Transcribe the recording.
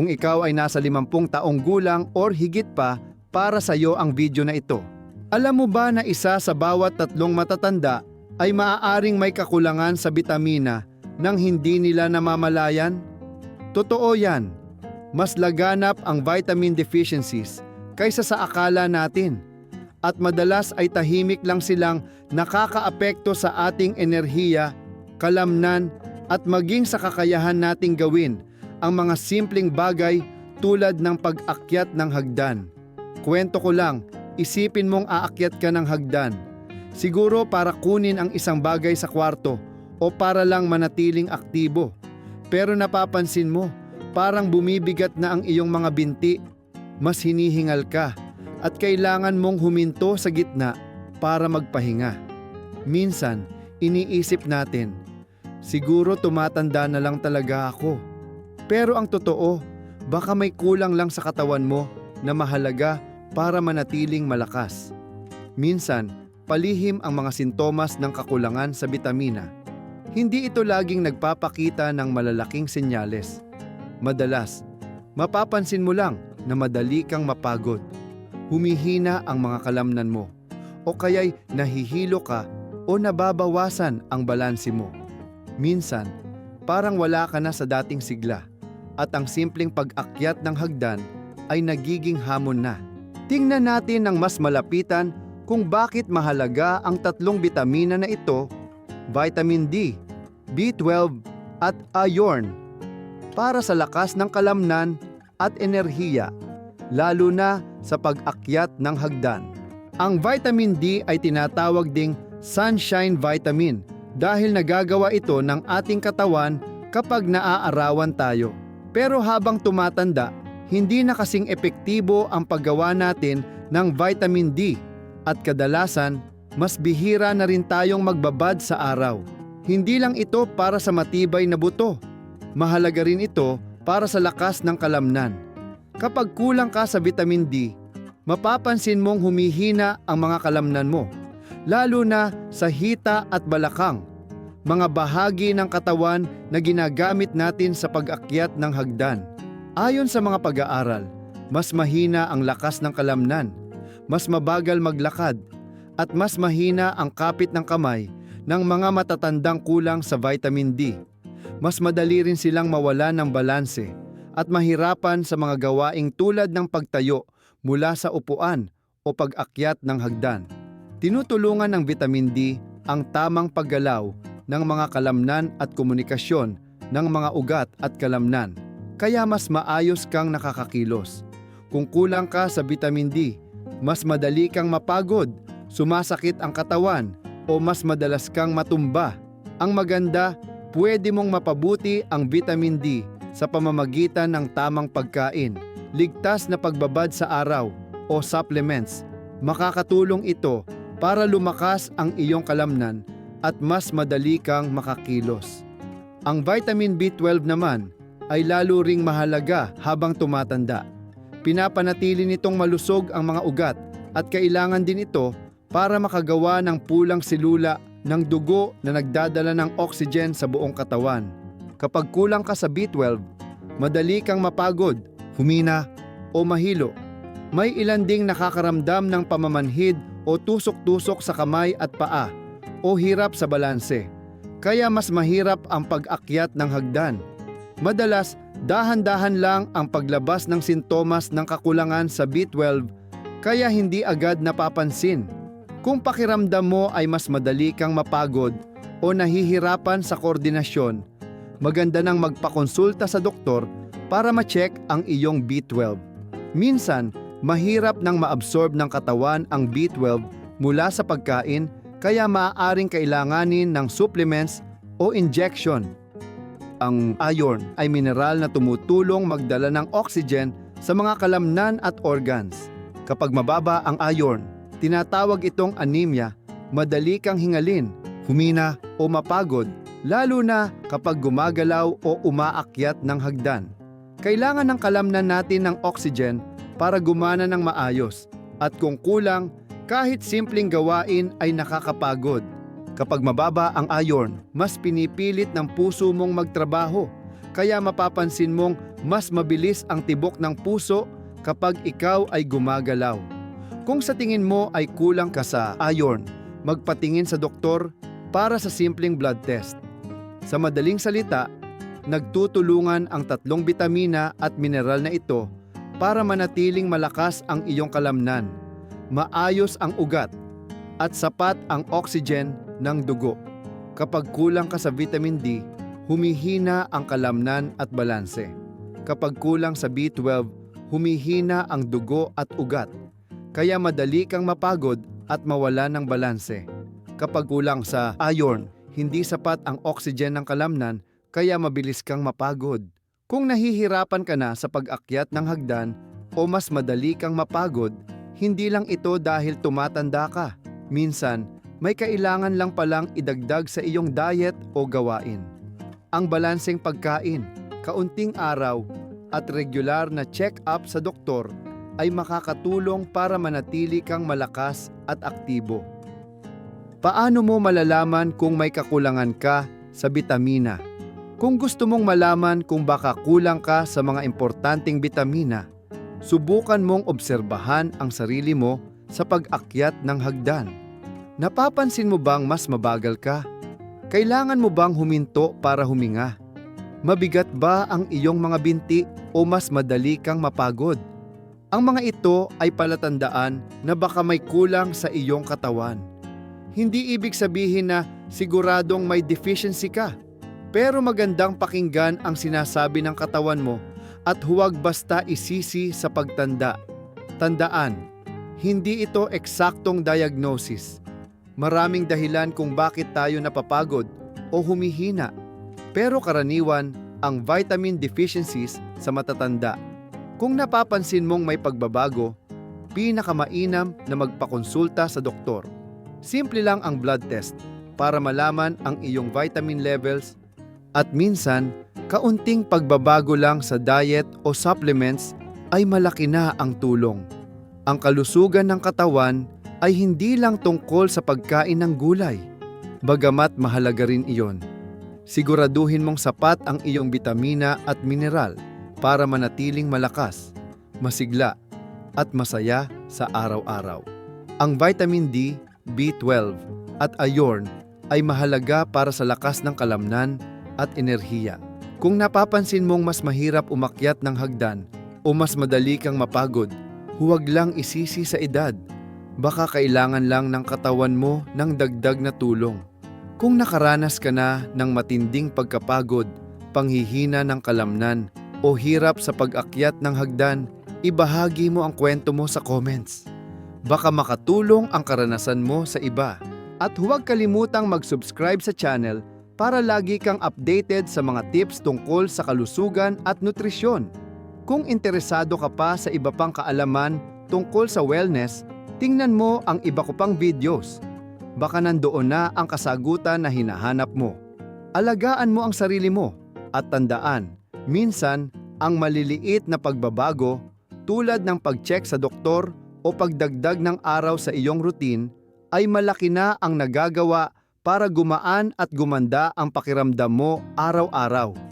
Kung ikaw ay nasa 50 taong gulang or higit pa, para sa iyo ang video na ito. Alam mo ba na isa sa bawat tatlong matatanda ay maaaring may kakulangan sa bitamina nang hindi nila namamalayan? Totoo yan. Mas laganap ang vitamin deficiencies kaysa sa akala natin. At madalas ay tahimik lang silang nakakaapekto sa ating enerhiya, kalamnan at maging sa kakayahan nating gawin ang mga simpleng bagay tulad ng pag-akyat ng hagdan. Kwento ko lang, isipin mong aakyat ka ng hagdan. Siguro para kunin ang isang bagay sa kwarto o para lang manatiling aktibo. Pero napapansin mo, parang bumibigat na ang iyong mga binti. Mas hinihingal ka at kailangan mong huminto sa gitna para magpahinga. Minsan, iniisip natin, siguro tumatanda na lang talaga ako. Pero ang totoo, baka may kulang lang sa katawan mo na mahalaga para manatiling malakas. Minsan, palihim ang mga sintomas ng kakulangan sa bitamina. Hindi ito laging nagpapakita ng malalaking senyales. Madalas, mapapansin mo lang na madali kang mapagod. Humihina ang mga kalamnan mo o kaya'y nahihilo ka o nababawasan ang balanse mo. Minsan, parang wala ka na sa dating sigla at ang simpleng pag-akyat ng hagdan ay nagiging hamon na. Tingnan natin ng mas malapitan kung bakit mahalaga ang tatlong bitamina na ito, vitamin D, B12 at iron para sa lakas ng kalamnan at enerhiya, lalo na sa pag-akyat ng hagdan. Ang vitamin D ay tinatawag ding sunshine vitamin dahil nagagawa ito ng ating katawan kapag naaarawan tayo. Pero habang tumatanda, hindi na kasing epektibo ang paggawa natin ng vitamin D at kadalasan mas bihira na rin tayong magbabad sa araw. Hindi lang ito para sa matibay na buto. Mahalaga rin ito para sa lakas ng kalamnan. Kapag kulang ka sa vitamin D, mapapansin mong humihina ang mga kalamnan mo, lalo na sa hita at balakang, mga bahagi ng katawan na ginagamit natin sa pag-akyat ng hagdan. Ayon sa mga pag-aaral, mas mahina ang lakas ng kalamnan, mas mabagal maglakad, at mas mahina ang kapit ng kamay ng mga matatandang kulang sa vitamin D. Mas madali rin silang mawala ng balanse at mahirapan sa mga gawaing tulad ng pagtayo mula sa upuan o pag-akyat ng hagdan. Tinutulungan ng vitamin D ang tamang paggalaw ng mga kalamnan at komunikasyon ng mga ugat at kalamnan, kaya mas maayos kang nakakakilos. Kung kulang ka sa vitamin D, mas madali kang mapagod, sumasakit ang katawan, o mas madalas kang matumba. Ang maganda, pwede mong mapabuti ang vitamin D sa pamamagitan ng tamang pagkain, ligtas na pagbabad sa araw, o supplements. Makakatulong ito para lumakas ang iyong kalamnan at mas madali kang makakilos. Ang vitamin B12 naman ay lalo ring mahalaga habang tumatanda. Pinapanatili nitong malusog ang mga ugat at kailangan din ito para makagawa ng pulang silula ng dugo na nagdadala ng oxygen sa buong katawan. Kapag kulang ka sa B12, madali kang mapagod, humina o mahilo. May ilan ding nakakaramdam ng pamamanhid o tusok-tusok sa kamay at paa o hirap sa balanse. Kaya mas mahirap ang pag-akyat ng hagdan. Madalas, dahan-dahan lang ang paglabas ng sintomas ng kakulangan sa B12 kaya hindi agad napapansin. Kung pakiramdam mo ay mas madali kang mapagod o nahihirapan sa koordinasyon, maganda nang magpakonsulta sa doktor para ma-check ang iyong B12. Minsan, mahirap nang maabsorb ng katawan ang B12 mula sa pagkain kaya maaaring kailanganin ng supplements o injection. Ang iron ay mineral na tumutulong magdala ng oxygen sa mga kalamnan at organs. Kapag mababa ang iron, tinatawag itong anemia, madali kang hingalin, humina o mapagod, lalo na kapag gumagalaw o umaakyat ng hagdan. Kailangan ng kalamnan natin ng oxygen para gumana ng maayos at kung kulang, kahit simpleng gawain ay nakakapagod. Kapag mababa ang iron, mas pinipilit ng puso mong magtrabaho, kaya mapapansin mong mas mabilis ang tibok ng puso kapag ikaw ay gumagalaw. Kung sa tingin mo ay kulang ka sa iron, magpatingin sa doktor para sa simpleng blood test. Sa madaling salita, nagtutulungan ang tatlong bitamina at mineral na ito para manatiling malakas ang iyong kalamnan, maayos ang ugat, at sapat ang oxygen ng dugo. Kapag kulang ka sa vitamin D, humihina ang kalamnan at balanse. Kapag kulang sa B12, humihina ang dugo at ugat. Kaya madali kang mapagod at mawala ng balanse. Kapag kulang sa iron, hindi sapat ang oxygen ng kalamnan kaya mabilis kang mapagod. Kung nahihirapan ka na sa pag-akyat ng hagdan o mas madali kang mapagod, hindi lang ito dahil tumatanda ka. Minsan, may kailangan lang palang idagdag sa iyong diet o gawain. Ang balanseng pagkain, kaunting araw, at regular na check-up sa doktor ay makakatulong para manatili kang malakas at aktibo. Paano mo malalaman kung may kakulangan ka sa bitamina? Kung gusto mong malaman kung baka kulang ka sa mga importanteng bitamina, subukan mong obserbahan ang sarili mo sa pag-akyat ng hagdan. Napapansin mo bang mas mabagal ka? Kailangan mo bang huminto para huminga? Mabigat ba ang iyong mga binti o mas madali kang mapagod? Ang mga ito ay palatandaan na baka may kulang sa iyong katawan. Hindi ibig sabihin na siguradong may deficiency ka. Pero magandang pakinggan ang sinasabi ng katawan mo at huwag basta isisi sa pagtanda. Tandaan, hindi ito eksaktong diagnosis. Maraming dahilan kung bakit tayo napapagod o humihina. Pero karaniwan ang vitamin deficiencies sa matatanda. Kung napapansin mong may pagbabago, pinakamainam na magpakonsulta sa doktor. Simple lang ang blood test para malaman ang iyong vitamin levels at minsan, kaunting pagbabago lang sa diet o supplements ay malaki na ang tulong. Ang kalusugan ng katawan ay hindi lang tungkol sa pagkain ng gulay, bagamat mahalaga rin iyon. Siguraduhin mong sapat ang iyong bitamina at mineral para manatiling malakas, masigla, at masaya sa araw-araw. Ang vitamin D, B12, at iron ay mahalaga para sa lakas ng kalamnan at enerhiya. Kung napapansin mong mas mahirap umakyat ng hagdan o mas madali kang mapagod, huwag lang isisi sa edad. Baka kailangan lang ng katawan mo ng dagdag na tulong. Kung nakaranas ka na ng matinding pagkapagod, panghihina ng kalamnan, o hirap sa pag-akyat ng hagdan, ibahagi mo ang kwento mo sa comments. Baka makatulong ang karanasan mo sa iba. At huwag kalimutang mag-subscribe sa channel para lagi kang updated sa mga tips tungkol sa kalusugan at nutrisyon. Kung interesado ka pa sa iba pang kaalaman tungkol sa wellness, tingnan mo ang iba ko pang videos. Baka nandoon na ang kasagutan na hinahanap mo. Alagaan mo ang sarili mo at tandaan, minsan ang maliliit na pagbabago tulad ng pag-check sa doktor o pagdagdag ng araw sa iyong routine ay malaki na ang nagagawa para gumaan at gumanda ang pakiramdam mo araw-araw.